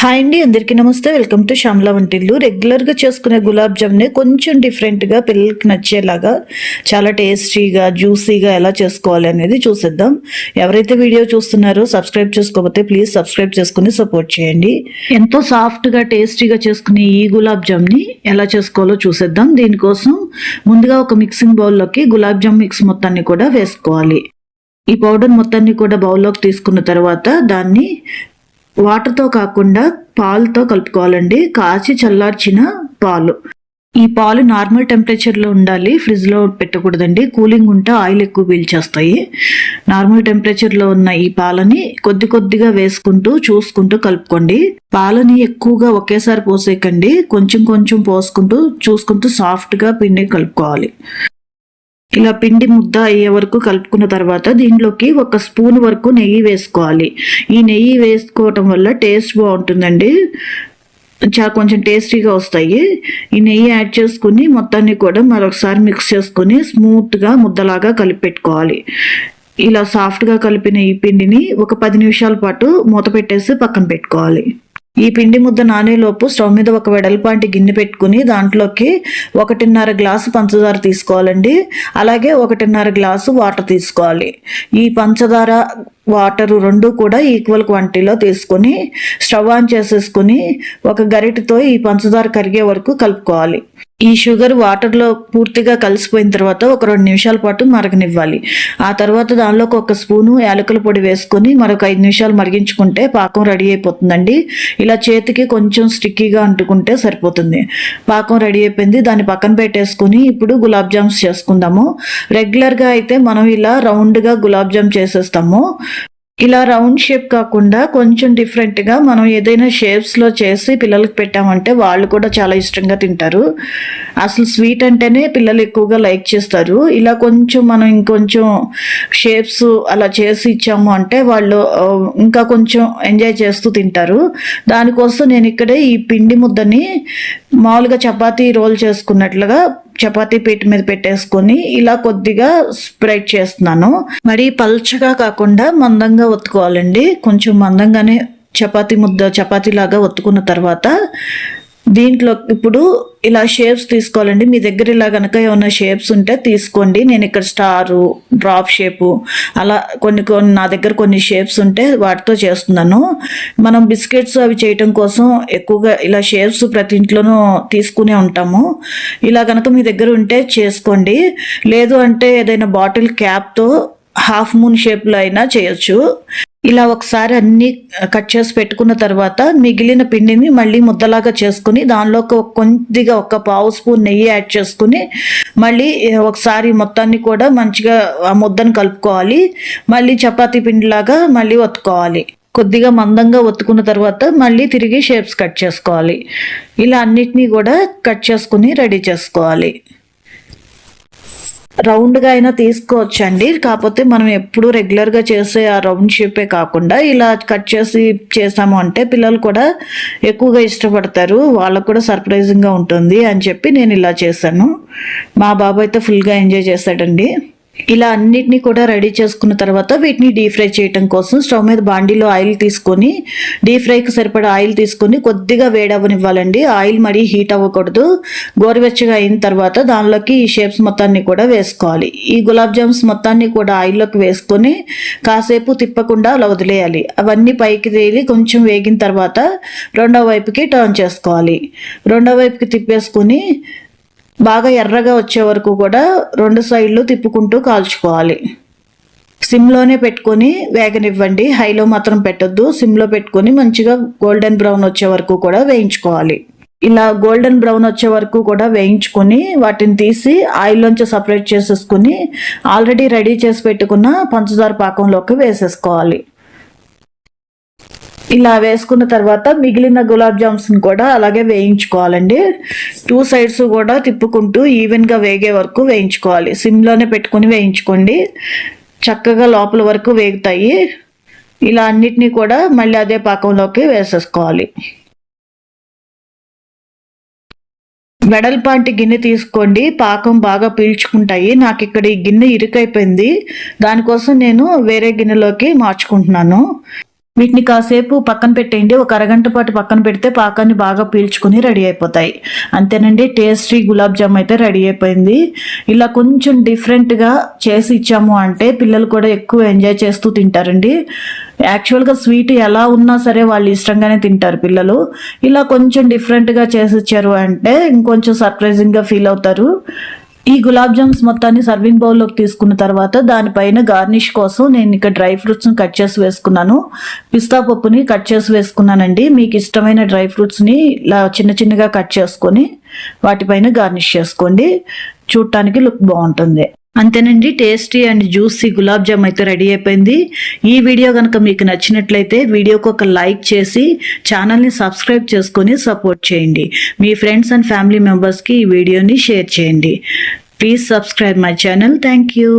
Hi అండి అందరికీ నమస్తే. వెల్కమ్ టు శ్యామల వంటిల్లు. రెగ్యులర్గా చేసుకునే గులాబ్ జామ్ని కొంచెం డిఫరెంట్గా పిల్లలకి నచ్చేలాగా చాలా టేస్టీగా జ్యూసీగా ఎలా చేసుకోవాలి అనేది చూసేద్దాం. ఎవరైతే వీడియో చూస్తున్నారో సబ్స్క్రైబ్ చేసుకోకపోతే ప్లీజ్ సబ్స్క్రైబ్ చేసుకుని సపోర్ట్ చేయండి. ఎంతో సాఫ్ట్గా టేస్టీగా చేసుకునే ఈ గులాబ్ జామ్ని ఎలా చేసుకోవాలో చూసేద్దాం. దీనికోసం ముందుగా ఒక మిక్సింగ్ బౌల్లోకి గులాబ్ జామ్ మిక్స్ మొత్తాన్ని కూడా వేసుకోవాలి. ఈ పౌడర్ మొత్తాన్ని కూడా బౌల్లోకి తీసుకున్న తర్వాత దాన్ని వాటర్తో కాకుండా పాలతో కలుపుకోవాలండి. కాచి చల్లార్చిన పాలు. ఈ పాలు నార్మల్ టెంపరేచర్లో ఉండాలి. ఫ్రిడ్జ్లో పెట్టకూడదండి. కూలింగ్ ఉంటే ఆయిల్ ఎక్కువ పీల్చేస్తాయి. నార్మల్ టెంపరేచర్లో ఉన్న ఈ పాలని కొద్ది కొద్దిగా వేసుకుంటూ చూసుకుంటూ కలుపుకోండి. పాలని ఎక్కువగా ఒకేసారి పోసేయకండి. కొంచెం కొంచెం పోసుకుంటూ చూసుకుంటూ సాఫ్ట్గా పిండి కలుపుకోవాలి. ఇలా పిండి ముద్ద అయ్యే వరకు కలుపుకున్న తర్వాత దీంట్లోకి ఒక స్పూన్ వరకు నెయ్యి వేసుకోవాలి. ఈ నెయ్యి వేసుకోవటం వల్ల టేస్ట్ బాగుంటుందండి. చాలా కొంచెం టేస్టీగా వస్తాయి. ఈ నెయ్యి యాడ్ చేసుకుని మొత్తాన్ని కూడా మరొకసారి మిక్స్ చేసుకుని స్మూత్గా ముద్దలాగా కలిపి పెట్టుకోవాలి ఇలా సాఫ్ట్గా కలిపిన ఈ పిండిని ఒక పది నిమిషాల పాటు మూత పెట్టేసి పక్కన పెట్టుకోవాలి. ఈ పిండి ముద్ద నానేలోపు స్టవ్ మీద ఒక వెడల్పాంటి గిన్నె పెట్టుకుని దాంట్లోకి ఒకటిన్నర గ్లాసు పంచదార తీసుకోవాలండి. అలాగే ఒకటిన్నర గ్లాసు వాటర్ తీసుకోవాలి. ఈ పంచదార వాటరు రెండు కూడా ఈక్వల్ క్వాంటిటీలో తీసుకొని స్టవ్ ఆన్ చేసేసుకుని ఒక గరిటతో ఈ పంచదార కరిగే వరకు కలుపుకోవాలి. ఈ షుగర్ వాటర్లో పూర్తిగా కలిసిపోయిన తర్వాత ఒక రెండు నిమిషాల పాటు మరగనివ్వాలి. ఆ తర్వాత దానిలోకి ఒక స్పూను యాలకుల పొడి వేసుకొని మరొక ఐదు నిమిషాలు మరిగించుకుంటే పాకం రెడీ అయిపోతుందండి. ఇలా చేతికి కొంచెం స్టిక్కీగా అంటుకుంటే సరిపోతుంది. పాకం రెడీ అయిపోయింది. దాన్ని పక్కన పెట్టేసుకుని ఇప్పుడు గులాబ్ జామ్స్ చేసుకుందాము. రెగ్యులర్గా అయితే మనం ఇలా రౌండ్గా గులాబ్ జామ్ చేసేస్తాము. ఇలా రౌండ్ షేప్ కాకుండా కొంచెం డిఫరెంట్గా మనం ఏదైనా షేప్స్లో చేసి పిల్లలకి పెట్టామంటే వాళ్ళు కూడా చాలా ఇష్టంగా తింటారు. అసలు స్వీట్ అంటేనే పిల్లలు ఎక్కువగా లైక్ చేస్తారు. ఇలా కొంచెం మనం ఇంకొంచెం షేప్స్ అలా చేసి ఇచ్చాము అంటే వాళ్ళు ఇంకా కొంచెం ఎంజాయ్ చేస్తూ తింటారు. దానికోసం నేను ఇక్కడే ఈ పిండి ముద్దని మామూలుగా చపాతీ రోల్ చేసుకున్నట్లుగా చపాతీ పీట మీద పెట్టేసుకొని ఇలా కొద్దిగా స్ప్రెడ్ చేస్తున్నాను. మరి పల్చగా కాకుండా మందంగా ఒత్తుకోవాలండి. కొంచెం మందంగానే చపాతీ ముద్ద చపాతీ లాగా ఒత్తుకున్న తర్వాత దీంట్లో ఇప్పుడు ఇలా షేప్స్ తీసుకోవాలండి. మీ దగ్గర ఇలా కనుక ఏమైనా షేప్స్ ఉంటే తీసుకోండి. నేను ఇక్కడ స్టారు డ్రాప్ షేపు అలా కొన్ని కొన్ని నా దగ్గర కొన్ని షేప్స్ ఉంటే వాటితో చేస్తున్నాను. మనం బిస్కెట్స్ అవి చేయటం కోసం ఎక్కువగా ఇలా షేప్స్ ప్రతి ఇంట్లోనూ తీసుకునే ఉంటాము. ఇలా కనుక మీ దగ్గర ఉంటే చేసుకోండి. లేదు అంటే ఏదైనా బాటిల్ క్యాప్తో హాఫ్ మూన్ షేప్లో అయినా చేయొచ్చు. ఇలా ఒకసారి అన్ని కట్ చేసి పెట్టుకున్న తర్వాత మిగిలిన పిండిని మళ్ళీ ముద్దలాగా చేసుకుని దానిలో ఒక కొద్దిగా ఒక పావు స్పూన్ నెయ్యి యాడ్ చేసుకుని మళ్ళీ ఒకసారి మొత్తాన్ని కూడా మంచిగా ఆ ముద్దను కలుపుకోవాలి. మళ్ళీ చపాతీ పిండిలాగా మళ్ళీ ఒత్తుకోవాలి. కొద్దిగా మందంగా ఒత్తుకున్న తర్వాత మళ్ళీ తిరిగి షేప్స్ కట్ చేసుకోవాలి. ఇలా అన్నిటినీ కూడా కట్ చేసుకుని రెడీ చేసుకోవాలి. రౌండ్గా అయినా తీసుకోవచ్చండి. కాకపోతే మనం ఎప్పుడు రెగ్యులర్గా చేసే ఆ రౌండ్ షేపే కాకుండా ఇలా కట్ చేసి చేసాము అంటే పిల్లలు కూడా ఎక్కువగా ఇష్టపడతారు. వాళ్ళకు కూడా సర్ప్రైజింగ్గా ఉంటుంది అని చెప్పి నేను ఇలా చేశాను. మా బాబు అయితే ఫుల్గా ఎంజాయ్ చేశాడండి. ఇలా అన్నిటినీ కూడా రెడీ చేసుకున్న తర్వాత వీటిని డీప్ ఫ్రై చేయటం కోసం స్టవ్ మీద బాండీలో ఆయిల్ తీసుకొని డీప్ ఫ్రైకి సరిపడా ఆయిల్ తీసుకొని కొద్దిగా వేడవనివ్వాలండి ఆయిల్ మరీ హీట్ అవ్వకూడదు. గోరువెచ్చగా అయిన తర్వాత దానిలోకి ఈ షేప్స్ మొత్తాన్ని కూడా వేసుకోవాలి. ఈ గులాబ్ జామ్స్ మొత్తాన్ని కూడా ఆయిల్లోకి వేసుకొని కాసేపు తిప్పకుండా అలా వదిలేయాలి. అవన్నీ పైకి తేలి కొంచెం వేగిన తర్వాత రెండో వైపుకి టర్న్ చేసుకోవాలి. రెండో వైపుకి తిప్పేసుకొని బాగా ఎర్రగా వచ్చే వరకు కూడా రెండు సైడ్లు తిప్పుకుంటూ కాల్చుకోవాలి. సిమ్లోనే పెట్టుకొని వేగనివ్వండి. హైలో మాత్రం పెట్టొద్దు. సిమ్లో పెట్టుకొని మంచిగా గోల్డెన్ బ్రౌన్ వచ్చే వరకు కూడా వేయించుకోవాలి. ఇలా గోల్డెన్ బ్రౌన్ వచ్చే వరకు కూడా వేయించుకొని వాటిని తీసి ఆయిల్లోంచి సపరేట్ చేసేసుకుని ఆల్రెడీ రెడీ చేసి పెట్టుకున్న పంచదార పాకంలోకి వేసేసుకోవాలి. ఇలా వేసుకున్న తర్వాత మిగిలిన గులాబ్ జామ్స్ని కూడా అలాగే వేయించుకోవాలండి. టూ సైడ్స్ కూడా తిప్పుకుంటూ ఈవెన్గా వేగే వరకు వేయించుకోవాలి. సిమ్లోనే పెట్టుకొని వేయించుకోండి. చక్కగా లోపల వరకు వేగుతాయి. ఇలా అన్నిటినీ కూడా మళ్ళీ అదే పాకంలోకి వేసేసుకోవాలి. వెడల్పాంటి గిన్నె తీసుకోండి. పాకం బాగా పీల్చుకుంటాయి. నాకు ఇక్కడ ఈ గిన్నె ఇరుకైపోయింది. దానికోసం నేను వేరే గిన్నెలోకి మార్చుకుంటున్నాను. వీటిని కాసేపు పక్కన పెట్టేయండి. ఒక అరగంట పాటు పక్కన పెడితే పాకాన్ని బాగా పీల్చుకుని రెడీ అయిపోతాయి. అంతేనండి టేస్టీ గులాబ్ జామ్ అయితే రెడీ అయిపోయింది. ఇలా కొంచెం డిఫరెంట్గా చేసి ఇచ్చాము అంటే పిల్లలు కూడా ఎక్కువ ఎంజాయ్ చేస్తూ తింటారండి. యాక్చువల్గా స్వీట్ ఎలా ఉన్నా సరే వాళ్ళు ఇష్టంగానే తింటారు పిల్లలు. ఇలా కొంచెం డిఫరెంట్గా చేసి ఇచ్చారు అంటే ఇంకొంచెం సర్ప్రైజింగ్గా ఫీల్ అవుతారు. ఈ గులాబ్ జామ్స్ మొత్తాన్ని సర్వింగ్ బౌల్లోకి తీసుకున్న తర్వాత దానిపైన గార్నిష్ కోసం నేను ఇక్కడ డ్రై ఫ్రూట్స్ని కట్ చేసి వేసుకున్నాను. పిస్తా పప్పుని కట్ చేసి వేసుకున్నానండి. మీకు ఇష్టమైన డ్రై ఫ్రూట్స్ని ఇలా చిన్న చిన్నగా కట్ చేసుకొని వాటిపైన గార్నిష్ చేసుకోండి. చూడటానికి లుక్ బాగుంటుంది. అంతేనండి tasty and juicy gulab jam అయితే రెడీ అయిపోయింది. ఈ వీడియో కనుక మీకు నచ్చినట్లయితే వీడియోకి ఒక లైక్ చేసి ఛానల్ని సబ్స్క్రైబ్ చేసుకొని సపోర్ట్ చేయండి. మీ ఫ్రెండ్స్ అండ్ ఫ్యామిలీ మెంబర్స్కి ఈ వీడియోని షేర్ చేయండి. Please subscribe my channel. Thank you.